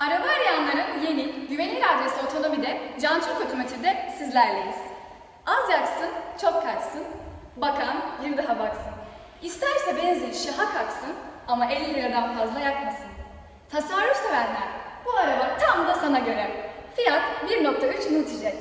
Araba arayanların yeni, güvenilir adresi otonomide Can Türk Otomotiv'de sizlerleyiz. Az yaksın, çok kaçsın, bakan bir daha baksın. İsterse benzin şaha kalksın ama 50 liradan fazla yakmasın. Tasarruf sevenler, bu araba tam da sana göre. Fiyat 1.3 Multijet.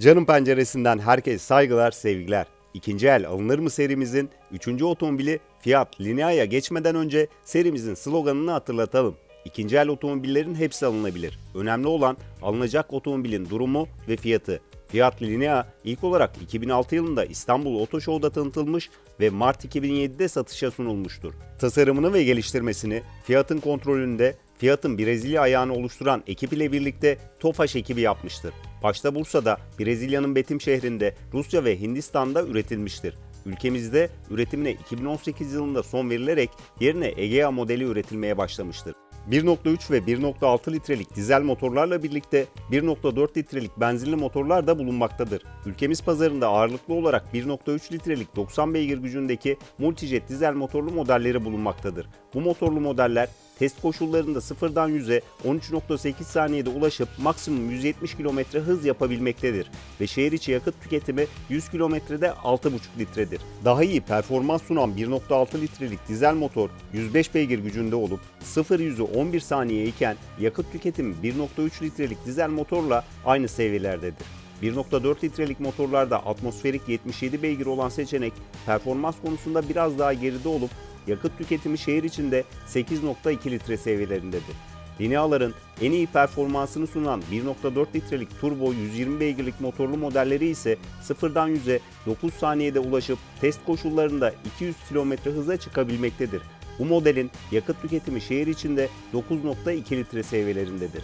Canım penceresinden herkes saygılar, sevgiler. İkinci el alınır mı serimizin 3. otomobili Fiat Linea'ya geçmeden önce serimizin sloganını hatırlatalım. İkinci el otomobillerin hepsi alınabilir. Önemli olan alınacak otomobilin durumu ve fiyatı. Fiat Linea ilk olarak 2006 yılında İstanbul Oto Show'da tanıtılmış ve Mart 2007'de satışa sunulmuştur. Tasarımını ve geliştirmesini Fiat'ın kontrolünde Fiat'ın Brezilya ayağını oluşturan ekip ile birlikte Tofaş ekibi yapmıştır. Başta Bursa'da, Brezilya'nın Betim şehrinde, Rusya ve Hindistan'da üretilmiştir. Ülkemizde üretimine 2018 yılında son verilerek yerine Egea modeli üretilmeye başlamıştır. 1.3 ve 1.6 litrelik dizel motorlarla birlikte 1.4 litrelik benzinli motorlar da bulunmaktadır. Ülkemiz pazarında ağırlıklı olarak 1.3 litrelik 90 beygir gücündeki Multijet dizel motorlu modelleri bulunmaktadır. Bu motorlu modeller test koşullarında sıfırdan 100'e 13.8 saniyede ulaşıp maksimum 170 km hız yapabilmektedir ve şehir içi yakıt tüketimi 100 kilometrede 6.5 litredir. Daha iyi performans sunan 1.6 litrelik dizel motor 105 beygir gücünde olup 0-100'ü 11 saniye iken yakıt tüketimi 1.3 litrelik dizel motorla aynı seviyelerdedir. 1.4 litrelik motorlarda atmosferik 77 beygir olan seçenek performans konusunda biraz daha geride olup yakıt tüketimi şehir içinde 8.2 litre seviyelerindedir. Lineaların en iyi performansını sunan 1.4 litrelik turbo 120 beygirlik motorlu modelleri ise sıfırdan 100'e 9 saniyede ulaşıp test koşullarında 200 km hıza çıkabilmektedir. Bu modelin yakıt tüketimi şehir içinde 9.2 litre seviyelerindedir.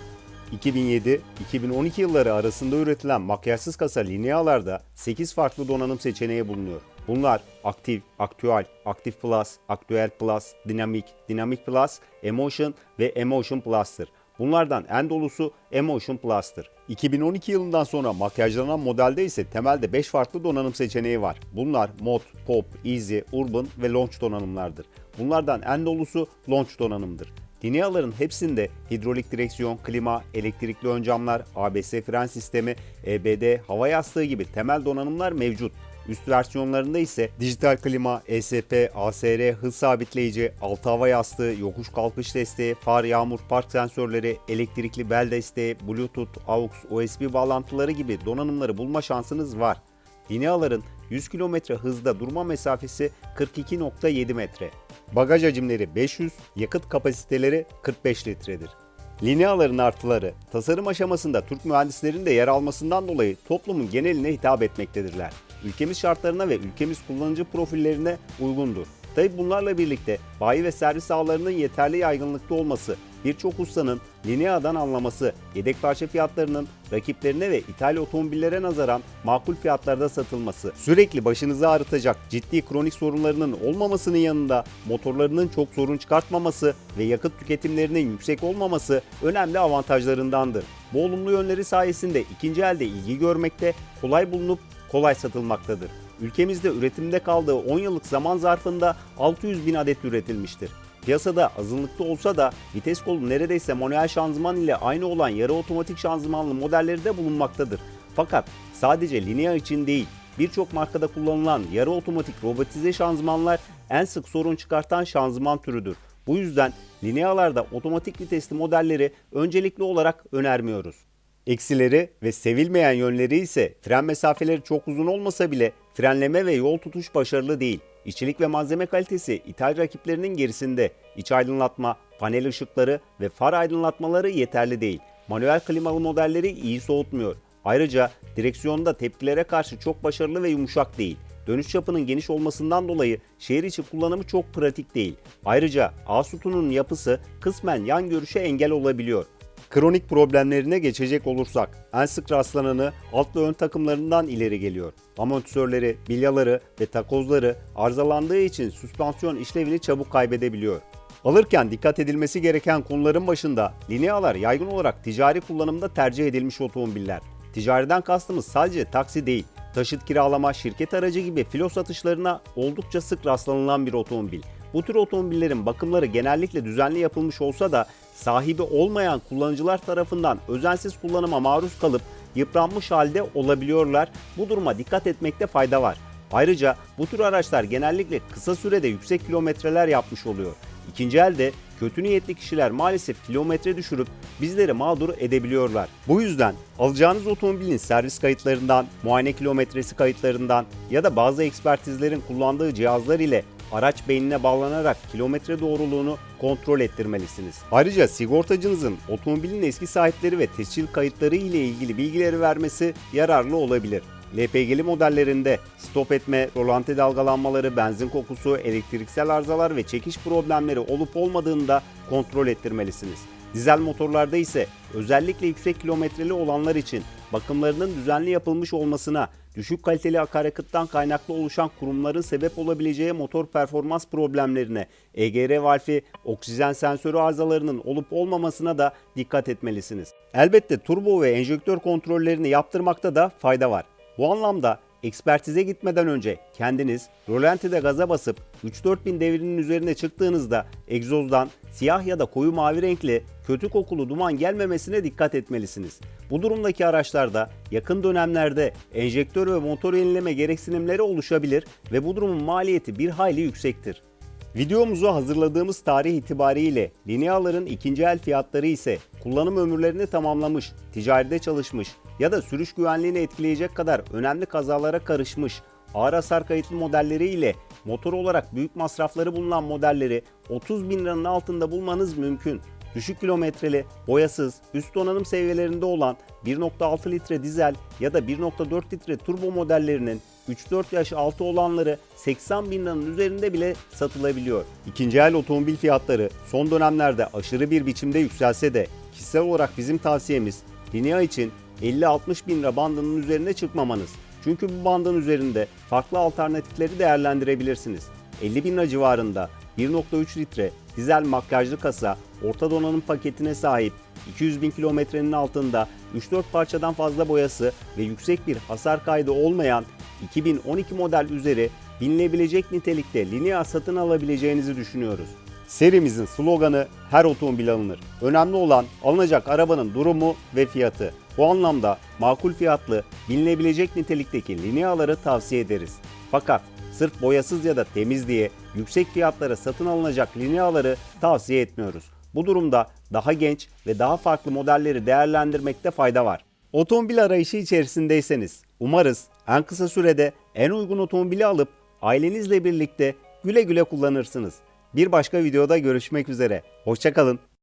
2007-2012 yılları arasında üretilen makyajsız kasa Linea'larda 8 farklı donanım seçeneği bulunuyor. Bunlar Aktif, Aktüel, Aktif Plus, Aktüel Plus, Dinamik, Dinamik Plus, Emotion ve Emotion Plus'tır. Bunlardan en dolusu Emotion Plus'tır. 2012 yılından sonra makyajlanan modelde ise temelde 5 farklı donanım seçeneği var. Bunlar Mod, Pop, Easy, Urban ve Launch donanımlardır. Bunlardan en dolusu Launch donanımdır. Lineaların hepsinde hidrolik direksiyon, klima, elektrikli ön camlar, ABS fren sistemi, EBD, hava yastığı gibi temel donanımlar mevcut. Üst versiyonlarında ise dijital klima, ESP, ASR, hız sabitleyici, altı hava yastığı, yokuş kalkış desteği, far yağmur park sensörleri, elektrikli bel desteği, Bluetooth, AUX, USB bağlantıları gibi donanımları bulma şansınız var. Lineaların 100 km hızda durma mesafesi 42.7 metre. Bagaj hacimleri 500, yakıt kapasiteleri 45 litredir. Lineaların artıları tasarım aşamasında Türk mühendislerin de yer almasından dolayı toplumun geneline hitap etmektedirler. Ülkemiz şartlarına ve ülkemiz kullanıcı profillerine uygundur. Tabi bunlarla birlikte bayi ve servis ağlarının yeterli yaygınlıkta olması, birçok ustanın Linea'dan anlaması, yedek parça fiyatlarının rakiplerine ve ithal otomobillere nazaran makul fiyatlarda satılması, sürekli başınızı ağrıtacak ciddi kronik sorunlarının olmamasının yanında motorlarının çok sorun çıkartmaması ve yakıt tüketimlerinin yüksek olmaması önemli avantajlarındandır. Bu olumlu yönleri sayesinde ikinci elde ilgi görmekte, kolay bulunup kolay satılmaktadır. Ülkemizde üretimde kaldığı 10 yıllık zaman zarfında 600 bin adet üretilmiştir. Piyasada azınlıkta olsa da vites kolu neredeyse manuel şanzıman ile aynı olan yarı otomatik şanzımanlı modelleri de bulunmaktadır. Fakat sadece Linea için değil, birçok markada kullanılan yarı otomatik robotize şanzımanlar en sık sorun çıkartan şanzıman türüdür. Bu yüzden Linea'larda otomatik vitesli modelleri öncelikli olarak önermiyoruz. Eksileri ve sevilmeyen yönleri ise fren mesafeleri çok uzun olmasa bile frenleme ve yol tutuş başarılı değil. İçerik ve malzeme kalitesi ithal rakiplerinin gerisinde. İç aydınlatma, panel ışıkları ve far aydınlatmaları yeterli değil. Manuel klimalı modelleri iyi soğutmuyor. Ayrıca direksiyonda tepkilere karşı çok başarılı ve yumuşak değil. Dönüş çapının geniş olmasından dolayı şehir içi kullanımı çok pratik değil. Ayrıca A sütunun yapısı kısmen yan görüşe engel olabiliyor. Kronik problemlerine geçecek olursak en sık rastlananı alt ve ön takımlarından ileri geliyor. Amortisörleri, bilyaları ve takozları arızalandığı için süspansiyon işlevini çabuk kaybedebiliyor. Alırken dikkat edilmesi gereken konuların başında Linealar yaygın olarak ticari kullanımda tercih edilmiş otomobiller. Ticariden kastımız sadece taksi değil, taşıt kiralama, şirket aracı gibi filo satışlarına oldukça sık rastlanılan bir otomobil. Bu tür otomobillerin bakımları genellikle düzenli yapılmış olsa da sahibi olmayan kullanıcılar tarafından özensiz kullanıma maruz kalıp yıpranmış halde olabiliyorlar. Bu duruma dikkat etmekte fayda var. Ayrıca bu tür araçlar genellikle kısa sürede yüksek kilometreler yapmış oluyor. İkinci elde kötü niyetli kişiler maalesef kilometre düşürüp bizleri mağdur edebiliyorlar. Bu yüzden alacağınız otomobilin servis kayıtlarından, muayene kilometresi kayıtlarından ya da bazı ekspertizlerin kullandığı cihazlar ile araç beynine bağlanarak kilometre doğruluğunu kontrol ettirmelisiniz. Ayrıca sigortacınızın otomobilin eski sahipleri ve tescil kayıtları ile ilgili bilgileri vermesi yararlı olabilir. LPG'li modellerinde stop etme, rolanti dalgalanmaları, benzin kokusu, elektriksel arızalar ve çekiş problemleri olup olmadığını da kontrol ettirmelisiniz. Dizel motorlarda ise özellikle yüksek kilometreli olanlar için bakımlarının düzenli yapılmış olmasına, düşük kaliteli akaryakıttan kaynaklı oluşan kurumların sebep olabileceği motor performans problemlerine, EGR valfi, oksijen sensörü arızalarının olup olmamasına da dikkat etmelisiniz. Elbette turbo ve enjektör kontrollerini yaptırmakta da fayda var. Bu anlamda ekspertize gitmeden önce kendiniz rolantide gaza basıp 3-4 bin devrinin üzerine çıktığınızda egzozdan siyah ya da koyu mavi renkli kötü kokulu duman gelmemesine dikkat etmelisiniz. Bu durumdaki araçlarda yakın dönemlerde enjektör ve motor yenileme gereksinimleri oluşabilir ve bu durumun maliyeti bir hayli yüksektir. Videomuzu hazırladığımız tarih itibariyle Lineaların ikinci el fiyatları ise kullanım ömürlerini tamamlamış, ticaride çalışmış ya da sürüş güvenliğini etkileyecek kadar önemli kazalara karışmış ağır hasar kayıtlı modelleri ile motor olarak büyük masrafları bulunan modelleri 30 bin liranın altında bulmanız mümkün. Düşük kilometreli, boyasız, üst donanım seviyelerinde olan 1.6 litre dizel ya da 1.4 litre turbo modellerinin 3-4 yaş altı olanları 80 bin liranın üzerinde bile satılabiliyor. İkinci el otomobil fiyatları son dönemlerde aşırı bir biçimde yükselse de kişisel olarak bizim tavsiyemiz Linea için 50-60 bin lira bandının üzerine çıkmamanız. Çünkü bu bandın üzerinde farklı alternatifleri değerlendirebilirsiniz. 50 bin lira civarında 1.3 litre dizel makyajlı kasa, orta donanım paketine sahip, 200 bin kilometrenin altında 3-4 parçadan fazla boyası ve yüksek bir hasar kaydı olmayan 2012 model üzeri binilebilecek nitelikte Linea satın alabileceğinizi düşünüyoruz. Serimizin sloganı her otomobil alınır. Önemli olan alınacak arabanın durumu ve fiyatı. Bu anlamda makul fiyatlı, binilebilecek nitelikteki Linea'ları tavsiye ederiz. Fakat sırf boyasız ya da temiz diye yüksek fiyatlara satın alınacak Linea'ları tavsiye etmiyoruz. Bu durumda daha genç ve daha farklı modelleri değerlendirmekte fayda var. Otomobil arayışı içerisindeyseniz umarız en kısa sürede en uygun otomobili alıp ailenizle birlikte güle güle kullanırsınız. Bir başka videoda görüşmek üzere. Hoşçakalın.